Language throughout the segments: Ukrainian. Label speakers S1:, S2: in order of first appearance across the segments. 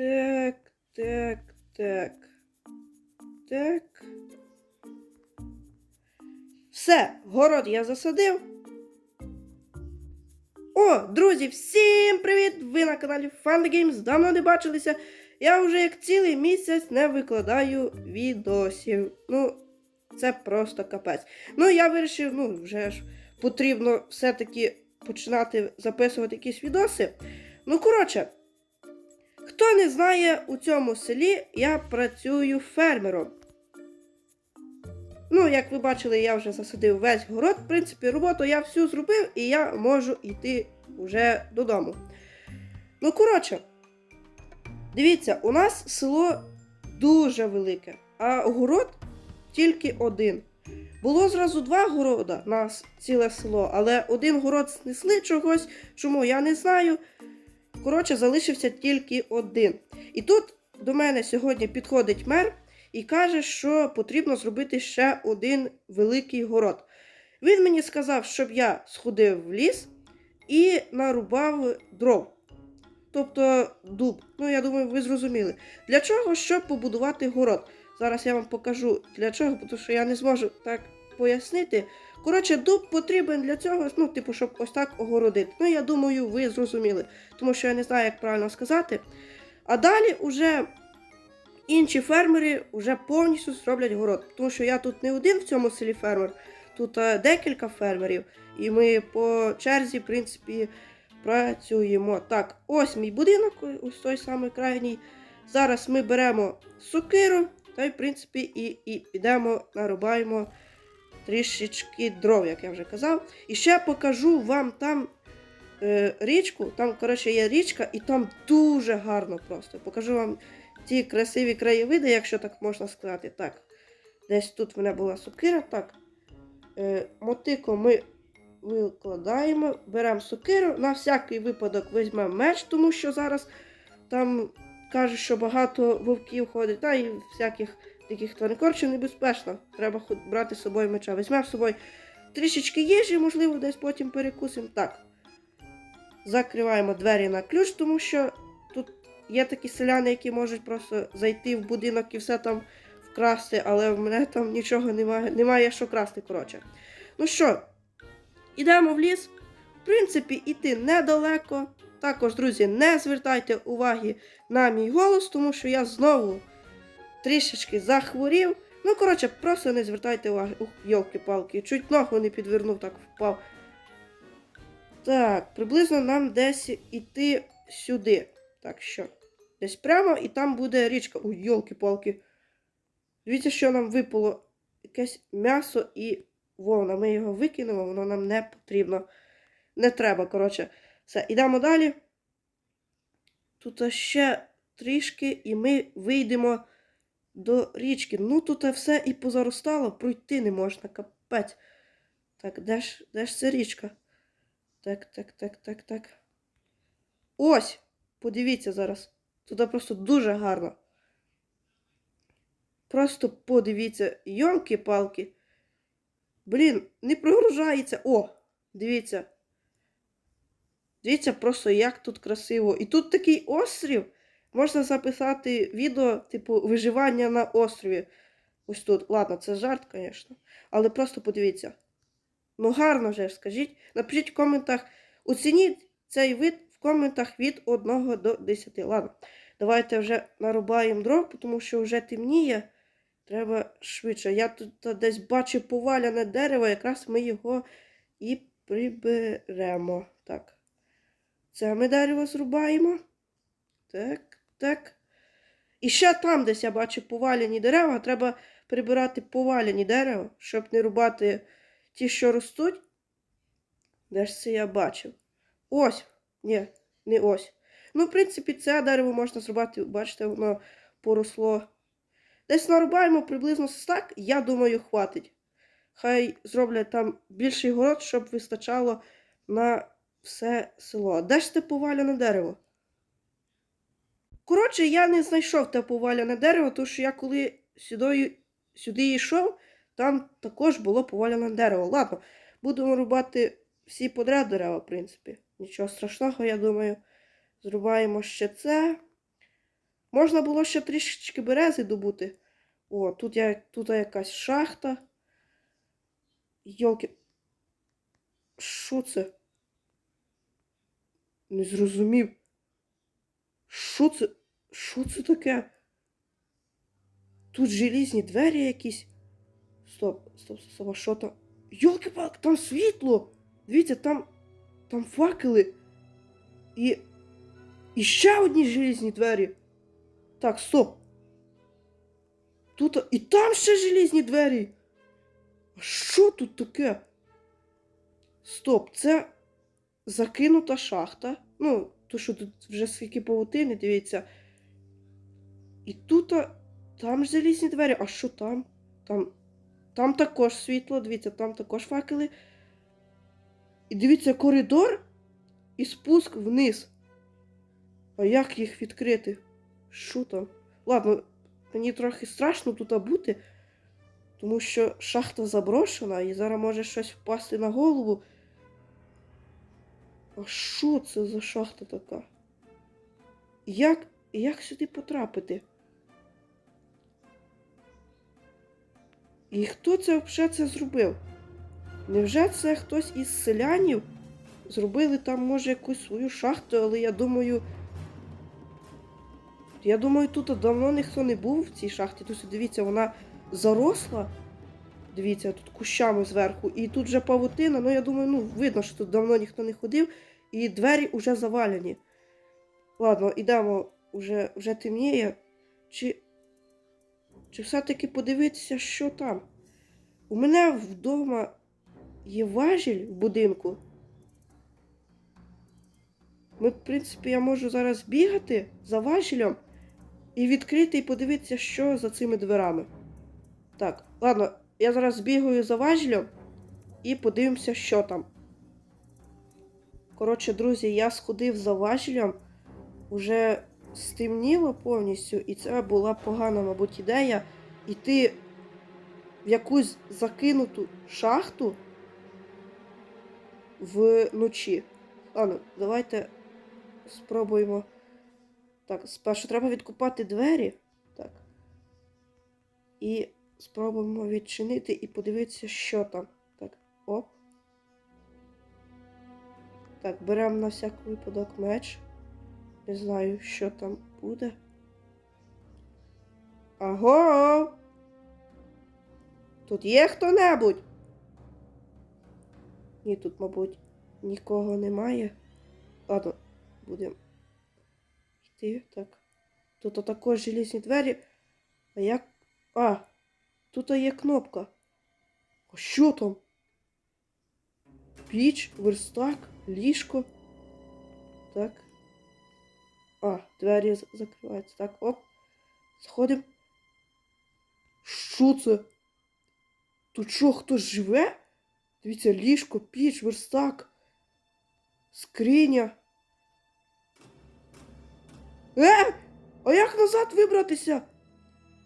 S1: Так, так, так. Так. Все, город я засадив. О, друзі, всім привіт! Ви на каналі Fun Games. Давно не бачилися. Я вже як цілий місяць не викладаю відосів. Ну, це просто капець. Ну, я вирішив, ну, вже ж потрібно все-таки починати записувати якісь відоси. Ну, коротше, хто не знає, у цьому селі я працюю фермером. Ну, як ви бачили, я вже засадив весь город. В принципі, роботу я всю зробив і я можу йти вже додому. Ну, коротше, дивіться, у нас село дуже велике, а город тільки один. Було зразу два города, нас ціле село, але один город снесли чогось, чому я не знаю. Коротше, залишився тільки один. І тут до мене сьогодні підходить мер і каже, що потрібно зробити ще один великий город. Він мені сказав, щоб я сходив в ліс і нарубав дров. Тобто дуб. Ну, я думаю, ви зрозуміли. Для чого? Щоб побудувати город. Зараз я вам покажу для чого, тому що я не зможу так пояснити. Коротше, дуб потрібен для цього, ну, типу, щоб ось так огородити. Ну, я думаю, ви зрозуміли, тому що я не знаю, як правильно сказати. А далі уже інші фермери вже повністю зроблять город. Тому що я тут не один в цьому селі фермер, тут е, декілька фермерів, і ми по черзі, в принципі, працюємо. Так, ось мій будинок, ось той самий крайній. Зараз ми беремо сокиру, та в принципі, і, і підемо, нарубаємо трішечки дров, як я вже казав. І ще покажу вам там е, річку. Там, коротше, є річка, і там дуже гарно просто. Покажу вам ті красиві краєвиди, якщо так можна сказати. Так. Десь тут в мене була сокира. Так. Е, мотику ми викладаємо, беремо сокиру. На всякий випадок візьмемо меч, тому що зараз там кажуть, що багато вовків ходить, та і всяких таких тварин. Коротше, небезпечно. Треба брати з собою меча. Візьмемо з собою трішечки їжі, можливо, десь потім перекусимо. Так. Закриваємо двері на ключ, тому що тут є такі селяни, які можуть просто зайти в будинок і все там вкрасти, але в мене там нічого немає, немає що красти, коротше. Ну що, йдемо в ліс. В принципі, іти недалеко. Також, друзі, не звертайте уваги на мій голос, тому що я знову трішечки захворів. Ну, коротше, просто не звертайте уваги. Ух, йолки-палки, чуть ногу не підвернув, так впав. Так, приблизно нам десь іти сюди. Так що, десь прямо і там буде річка. Ой, йолки-палки. Дивіться, що нам випало якесь м'ясо і вовна. Ми його викинемо, воно нам не потрібно. Не треба, коротше. Все, ідемо далі. Тут ще трішки, і ми вийдемо до річки. Ну, тут все і позаростало, пройти не можна, капець. Так, де ж, де ж ця річка? Так, так, так, так, так. Ось! Подивіться зараз. Тут просто дуже гарно. Просто подивіться, йомки-палки. Блін, не прогружається. О, дивіться. Дивіться просто, як тут красиво. І тут такий острів. Можна записати відео, типу, виживання на острові. Ось тут. Ладно, це жарт, звісно. Але просто подивіться. Ну, гарно вже, скажіть. Напишіть в коментах, оцініть цей вид в коментах від 1 до 10. Ладно, давайте вже нарубаємо дров, тому що вже темніє. Треба швидше. Я тут десь бачу поваляне дерево, якраз ми його і приберемо. Так. Це ми дерево зрубаємо. Так, так. І ще там десь я бачу поваляні дерева. Треба прибирати поваляні дерева, щоб не рубати ті, що ростуть. Де ж це я бачив? Ось. Ні, не ось. Ну, в принципі, це дерево можна зрубати, бачите, воно поросло. Десь нарубаємо приблизно так, я думаю, хватить. Хай зроблять там більший город, щоб вистачало на все село. Де ж те поваляне дерево? Коротше, я не знайшов те поваляне дерево, тому що я коли сюди, сюди йшов, там також було поваляне дерево. Ладно, будемо рубати всі подряд дерева, в принципі. Нічого страшного, я думаю. Зрубаємо ще це. Можна було ще трішечки берези добути. О, тут, я, тут якась шахта. Йолки. Що це? Не зрозумів. Що це? Що це таке? Тут желізні двері якісь. Стоп, стоп, стоп, а що там? Йолки-палки, там світло! Дивіться, там. Там факели. І. І ще одні желізні двері. Так, стоп. Тут. І там ще желізні двері. А що тут таке? Стоп, це закинута шахта. Ну, то що тут вже скільки павутини, дивіться. І тут там ж залізні двері. А що там? Там там також світло, дивіться, там також факели. І дивіться, коридор і спуск вниз. А як їх відкрити? Що там? Ладно, мені трохи страшно тут бути, тому що шахта заброшена і зараз може щось впасти на голову. А що це за шахта така? Як, як сюди потрапити? І хто це взагалі це зробив? Невже це хтось із селянів? Зробили там, може, якусь свою шахту, але я думаю. Я думаю, тут давно ніхто не був в цій шахті. Тут дивіться, вона заросла. Дивіться, тут кущами зверху. І тут вже павутина. Ну, я думаю, ну, видно, що тут давно ніхто не ходив, і двері вже завалені. Ладно, ідемо, вже, вже темніє. Чи. Чи все-таки подивитися, що там? У мене вдома є важіль в будинку. Ми, в принципі, я можу зараз бігати за важілем і відкрити і подивитися, що за цими дверами. Так, ладно, я зараз бігаю за важілем і подивимося, що там. Коротше, друзі, я сходив за важілем, уже стемніло повністю, і це була погана, мабуть, ідея йти в якусь закинуту шахту вночі. Ладно, давайте спробуємо. Так, спершу треба відкупати двері. Так. І спробуємо відчинити і подивитися, що там. Так, оп. Так, беремо на всяк випадок меч. Не знаю, що там буде. Аго! Тут є хто-небудь? Ні, тут, мабуть, нікого немає. Ладно, будемо йти. Так. Тут також желізні двері. А як. А! Тут є кнопка. А що там? Піч, верстак, ліжко. Так. А, двері закриваються. Так, оп. Сходимо. Що це? Тут що, хтось живе? Дивіться, ліжко, піч, верстак, скриня. Е! А як назад вибратися?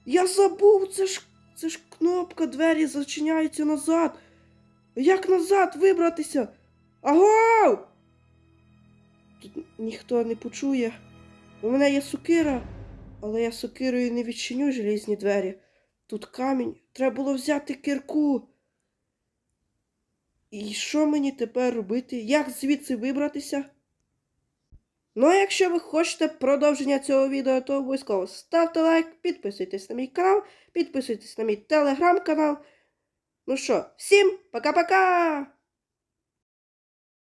S1: Я забув, це ж це ж кнопка, двері зачиняються назад. Як назад вибратися? Агов! Тут ніхто не почує. У мене є сокира, але я сокирою не відчиню желізні двері. Тут камінь. Треба було взяти кирку. І що мені тепер робити? Як звідси вибратися? Ну, а якщо ви хочете продовження цього відео, то обов'язково ставте лайк, підписуйтесь на мій канал, підписуйтесь на мій телеграм-канал. Ну що, всім пока-пока!